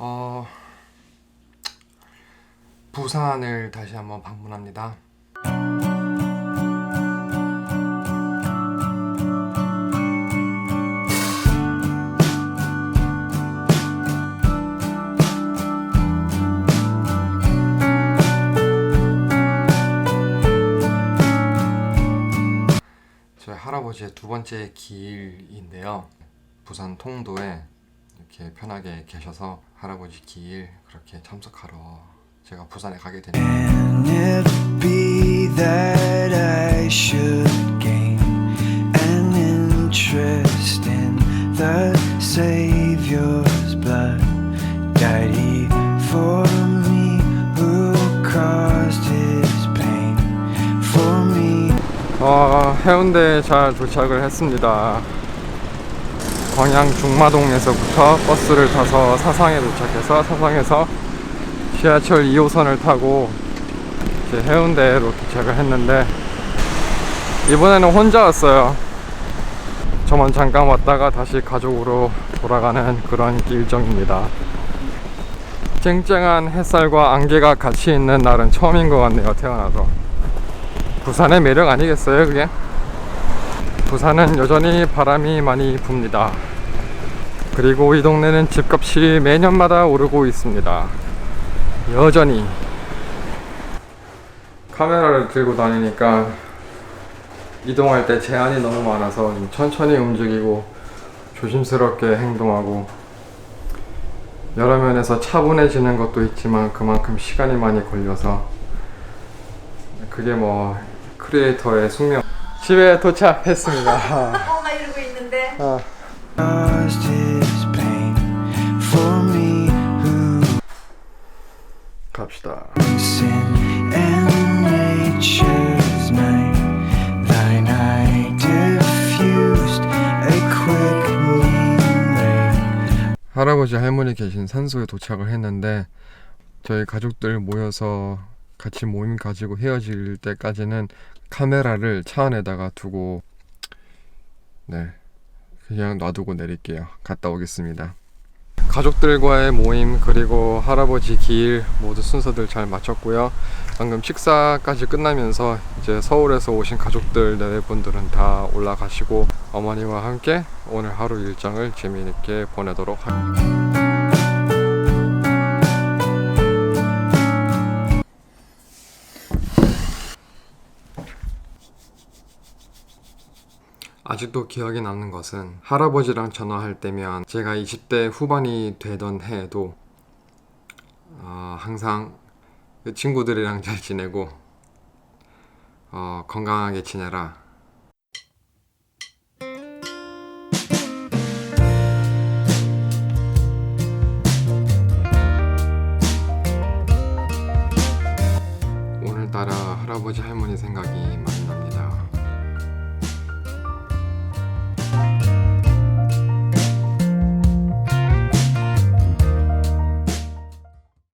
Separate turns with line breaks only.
어, 부산을 다시 한번 방문합니다. 저희 할아버지의 두 번째 기일인데요. 부산 통도에 이렇게 편하게 계셔서 할아버지 기일 그렇게 참석하러 제가 부산에 가게
me.
어, 해운대에 잘 도착을 했습니다. 광양 중마동에서부터 버스를 타서 사상에 도착해서 사상에서 지하철 2호선을 타고 이제 해운대로 도착을 했는데 이번에는 혼자 왔어요. 저만 잠깐 왔다가 다시 가족으로 돌아가는 그런 일정입니다. 쨍쨍한 햇살과 안개가 같이 있는 날은 처음인 것 같네요. 태어나서. 부산의 매력 아니겠어요, 그게? 부산은 여전히 바람이 많이 붑니다. 그리고 이 동네는 집값이 매년마다 오르고 있습니다. 여전히. 카메라를 들고 다니니까 이동할 때 제한이 너무 많아서 좀 천천히 움직이고 조심스럽게 행동하고 여러 면에서 차분해지는 것도 있지만 그만큼 시간이 많이 걸려서 그게 뭐 크리에이터의 숙명. 집에 도착했습니다.
엄마 이러고 있는데
아, 할아버지 할머니 계신 산소에 도착을 했는데 저희 가족들 모여서 같이 모임 가지고 헤어질 때까지는 카메라를 차 안에다가 두고 네 그냥 놔두고 내릴게요. 갔다 오겠습니다. 가족들과의 모임 그리고 할아버지 길 모두 순서들 잘 마쳤고요. 방금 식사까지 끝나면서 이제 서울에서 오신 가족들 네 분들은 다 올라가시고 어머니와 함께 오늘 하루 일정을 재미있게 보내도록 하겠습니다. 아직도 기억에 남는 것은 할아버지랑 전화할 때면 제가 20대 후반이 되던 해에도 어, 항상 그 친구들이랑 잘 지내고 어, 건강하게 지내라. 오늘따라 할아버지 할머니 생각이